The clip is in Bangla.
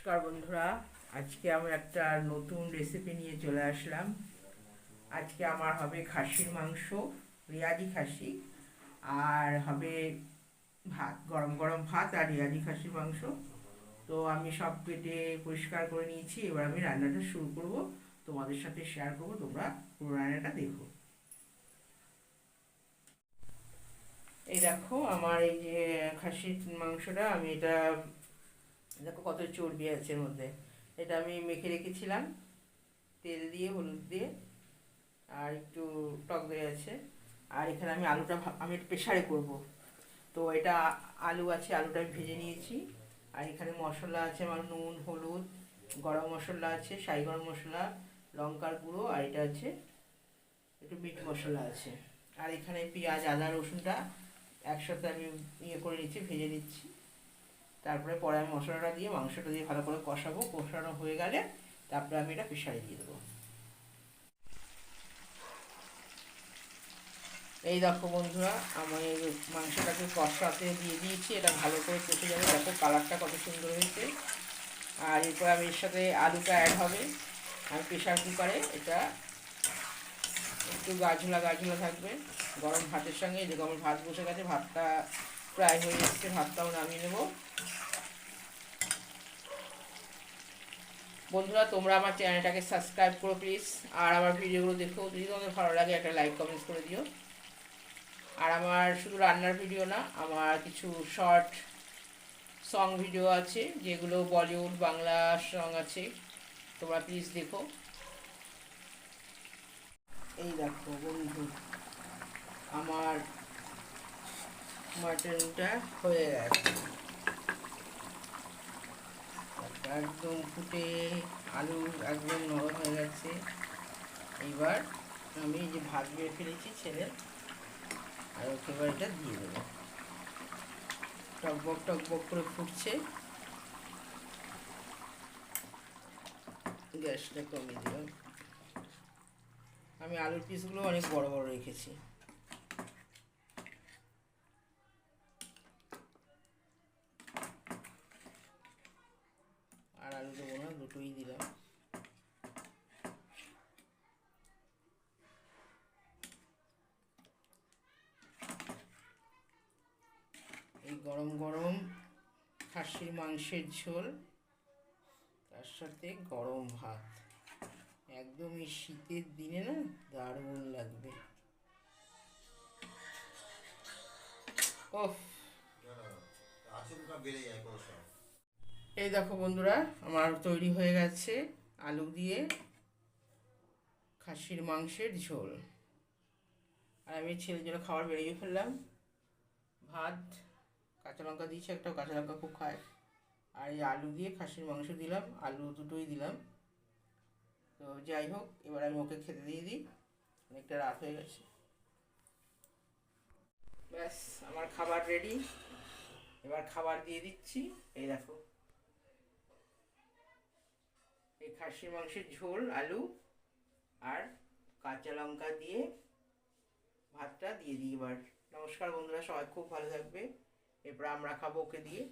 নমস্কার বন্ধুরা। আজকে আমি একটা নতুন রেসিপি নিয়ে চলে আসলাম। আজকে আমার হবে খাসির মাংস, রিয়াজি খাসি, আর হবে ভাত, গরম গরম ভাত আর রিয়াজি খাসির মাংস। তো আমি সব কেটে পরিষ্কার করে নিয়েছি। এবার আমি রান্নাটা শুরু করব। তোমাদের সাথে শেয়ার করব, তোমরা পুরো রান্নাটা দেখো। এই দেখো, আমার এই যে খাসির মাংসটা, আমি এটা দেখো কত চর্বি আছে এর মধ্যে। এটা আমি মেখে রেখেছিলাম, তেল দিয়ে, হলুদ দিয়ে, আর একটু টক দই আছে। আর এখানে আমি আলুটা আমি প্রেশারে করব। তো এটা আলু আছে, আলুটা আমি ভেজে নিয়েছি। আর এখানে মশলা আছে আমার নুন, হলুদ, গরম মশলা আছে সাই গরম মশলা, লঙ্কার গুঁড়ো, আর এটা আছে একটু মিট মশলা আছে। আর এখানে পেঁয়াজ, আদা, রসুনটা একসাথে আমি ইয়ে করে নিচ্ছি, ভেজে নিচ্ছি। তারপরে পরে আমি মশলাটা দিয়ে, মাংসটা দিয়ে ভালো করে কষাবো। কষানো হয়ে গেলে তারপরে আমি এটা প্রেশারে দিয়ে দেবো। এই দেখো বন্ধুরা, আমি মাংসটাকে কষাতে দিয়ে দিয়েছি। এটা ভালো করে কষে যাবে। দেখো কালারটা কত সুন্দর হয়েছে। আর এরপর আমি এর সাথে আলুটা অ্যাড হবে। আমি প্রেশার কুকারে এটা একটু গাছলা গাছলা থাকবে। গরম ভাতের সঙ্গে আমার ভাত বসে গেছে। ভাতটা প্রায় হয়ে যাচ্ছে ভাতটাও নামিয়ে নেব। বন্ধুরা, তোমরা আমার চ্যানেলটাকে সাবস্ক্রাইব করো প্লিজ আর আমার ভিডিওগুলো দেখো। যদি তোমাদের ভালো লাগে, একটা লাইক কমেন্টস করে দিও। আর আমার শুধু রান্নার ভিডিও না, আমার কিছু শর্ট সং ভিডিও আছে, যেগুলো বলিউড, বাংলা সং আছে। তোমরা প্লিজ দেখো। এই দেখো বন্ধু, আমার মাটনটা হয়ে গেছে। একদম ফুটে আলু একদম নরম হয়ে গেছে। এইবার আমি যে ভাত বেড়ে ফেলেছি ছেলে, আর ওকে এবার এটা দিয়ে দেবো। টকবক টকবক করে ফুটছে। গ্যাসটা কমিয়ে দিলাম। আমি আলুর পিসগুলো অনেক বড় বড় রেখেছি। দুটোই দিলাম এই গরম গরম খাসির মাংসের ঝোল, তার সাথে গরম ভাত। একদম এই শীতের দিনে না দারুণ লাগবে। আচমকা বেড়ে যায় কোনো সময়। এই দেখো বন্ধুরা, আমার তৈরি হয়ে গেছে আলু দিয়ে খাসির মাংসের ঝোল। আর আমি ছেলের জন্য খাবার বেরিয়ে ফেললাম। ভাত, কাঁচা লঙ্কা দিয়েছি একটা কাঁচা লঙ্কা খুব খায়। আর এই আলু দিয়ে খাসির মাংস দিলাম, আলু দুটোই দিলাম। তো যাই হোক, এবার আমি ওকে খেতে দিয়ে দিই। অনেকটা রাত হয়ে গেছে। ব্যাস, আমার খাবার রেডি। এবার খাবার দিয়ে দিচ্ছি। এই দেখো। এই খাসির মাংসের ঝোল, আলু আর কাঁচা লঙ্কা দিয়ে ভাতটা দিয়ে দিই এবার। নমস্কার বন্ধুরা, সবাই খুব ভালো থাকবে। এরপর আমরা খাব ওকে দিয়ে।